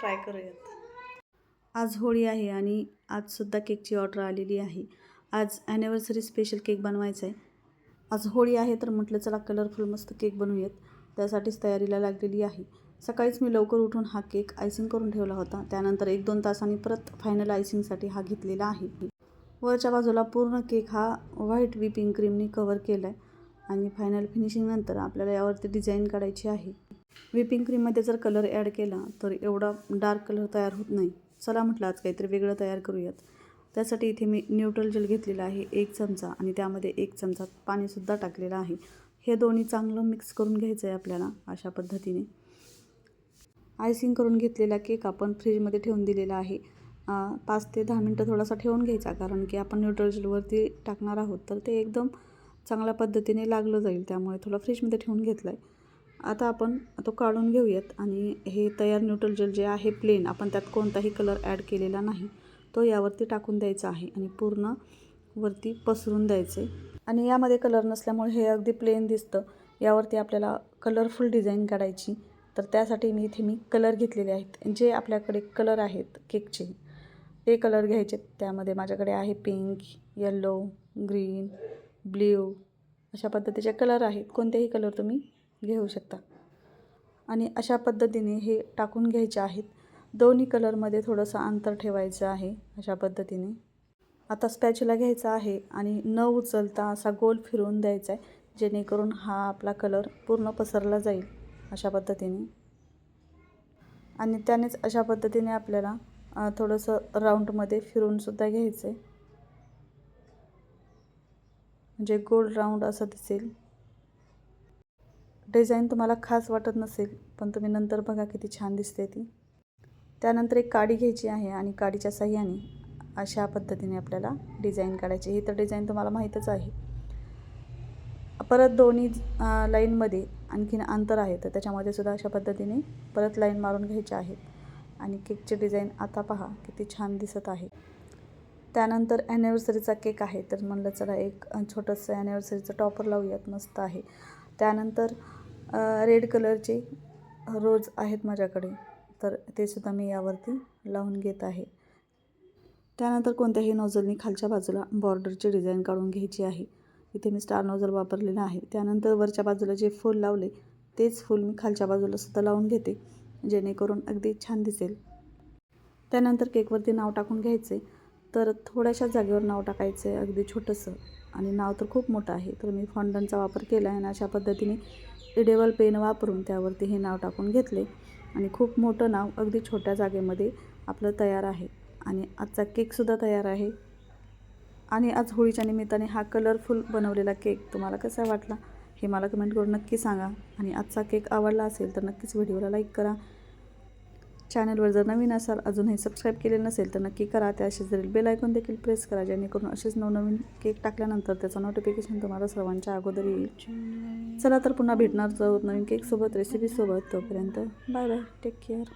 Try करूयात. आज होळी आहे आणि आजसुद्धा केकची ऑर्डर आलेली आहे. आज ॲनिव्हर्सरी स्पेशल केक बनवायचा आहे. आज होळी आहे तर म्हटलं चला कलरफुल मस्त केक बनवूयात. त्यासाठीच तयारीला लागलेली आहे. सकाळीच मी लवकर उठून हा केक आयसिंग करून ठेवला होता. त्यानंतर एक दोन तासांनी परत फायनल आयसिंगसाठी हा घेतलेला आहे. वरच्या बाजूला पूर्ण केक हा व्हाईट व्हिपिंग क्रीमने कवर केला आहे आणि फायनल फिनिशिंगनंतर आपल्याला यावरती डिझाईन काढायची आहे. व्हिपिंग क्रीममध्ये जर कलर ॲड केला तर एवढा डार्क कलर तयार होत नाही. चला म्हटलं आज काहीतरी वेगळं तयार करूयात. त्यासाठी इथे मी न्यूट्रल जेल घेतलेला आहे एक चमचा आणि त्यामध्ये एक चमचा पाणीसुद्धा टाकलेलं आहे. हे दोन्ही चांगलं मिक्स करून घ्यायचं आहे आपल्याला अशा पद्धतीने. आयसिंग करून घेतलेला केक आपण फ्रीजमध्ये ठेवून दिलेला आहे. पाच ते दहा मिनटं थोडासा ठेवून घ्यायचा कारण की आपण न्यूट्रल जेलवरती टाकणार आहोत तर ते एकदम चांगल्या पद्धतीने लागलं जाईल त्यामुळे थोडं फ्रीजमध्ये ठेवून घेतलं आहे आता आपण तो काढून घेऊयात आणि हे तयार न्यूट्रल जेल जे आहे प्लेन आपण त्यात कोणताही कलर ॲड केलेला नाही. तो यावरती टाकून द्यायचा आहे आणि पूर्ण वरती पसरून द्यायचे. आणि यामध्ये कलर नसल्यामुळे हे अगदी प्लेन दिसतं. यावरती आपल्याला कलरफुल डिझाईन काढायची. तर त्यासाठी मी इथे मी कलर घेतलेले आहेत. जे आपल्याकडे कलर आहेत केकचे ते कलर घ्यायचे. त्यामध्ये माझ्याकडे आहे पिंक येल्लो ग्रीन ब्ल्यू अशा पद्धतीचे कलर आहेत. कोणतेही कलर तुम्ही घेऊ शकता. आणि अशा पद्धतीने हे टाकून घ्यायचे आहेत. दोन्ही कलरमध्ये थोडंसं अंतर ठेवायचं आहे अशा पद्धतीने. आता स्पॅच्युला घ्यायचा आहे आणि न उचलता असा गोल फिरवून द्यायचा आहे जेणेकरून हा आपला कलर पूर्ण पसरला जाईल अशा पद्धतीने. आणि त्यानेच अशा पद्धतीने आपल्याला थोडंसं राऊंडमध्ये फिरूनसुद्धा घ्यायचं आहे म्हणजे गोल राऊंड असं दिसेल. डिझाईन तुम्हाला खास वाटत नसेल पण तुम्ही नंतर बघा किती छान दिसते ती. त्यानंतर एक काडी घ्यायची आहे आणि काडीच्या साह्याने अशा पद्धतीने आपल्याला डिझाईन काढायची ही तर डिझाईन तुम्हाला माहीतच आहे. परत दोन्ही लाईनमध्ये आणखीन अंतर आहे तर त्याच्यामध्ये सुद्धा अशा पद्धतीने परत लाईन मारून घ्यायच्या आहेत. आणि केकचे डिझाईन आता पहा किती छान दिसत आहे. त्यानंतर ॲनिव्हर्सरीचा केक आहे तर म्हणलं चला एक छोटंसं ॲनिव्हर्सरीचं टॉपर लावूयात मस्त आहे. त्यानंतर रेड कलरचे रोज आहेत माझ्याकडे. तर ते सुद्धा मी यावरती लावून घेत आहे. त्यानंतर कोणत्याही नोझलनी खालच्या बाजूला बॉर्डरची डिझाईन काढून घ्यायची आहे. इथे मी स्टार नोझल वापरलेला आहे. त्यानंतर वरच्या बाजूला जे फूल लावले तेच फूल मी खालच्या बाजूला सुद्धा लावून घेते जेणेकरून अगदी छान दिसेल. त्यानंतर केकवरती नाव टाकून घ्यायचे. तर थोड्याशा जागेवर नाव टाकायचं आहे अगदी छोटंसं. आणि नाव तर खूप मोठं आहे. तर मी फॉन्डनचा वापर केला आहे आणि अशा पद्धतीने इडेबल पेन वापरून त्यावरती हे नाव टाकून घेतले. आणि खूप मोठं नाव अगदी छोट्या जागेमध्ये आपलं तयार आहे. आणि आजचा केकसुद्धा तयार आहे. आणि आज होळीच्या निमित्ताने हा कलरफुल बनवलेला केक तुम्हाला कसा वाटला हे मला कमेंट करून नक्की सांगा. आणि आजचा केक आवडला असेल तर नक्कीच व्हिडिओला लाईक करा. चॅनलवर जर नवीन असाल अजूनही सबस्क्राईब केलेलं नसेल तर नक्की करा. त्या जर बेल आयकॉन देखील प्रेस करा जेणेकरून असेच नवनवीन केक टाकल्यानंतर त्याचं नोटिफिकेशन तुम्हाला सर्वांच्या अगोदर येईल. चला तर पुन्हा भेटणार आहोत नवीन केकसोबत रेसिपीसोबत तोपर्यंत बाय बाय टेक केअर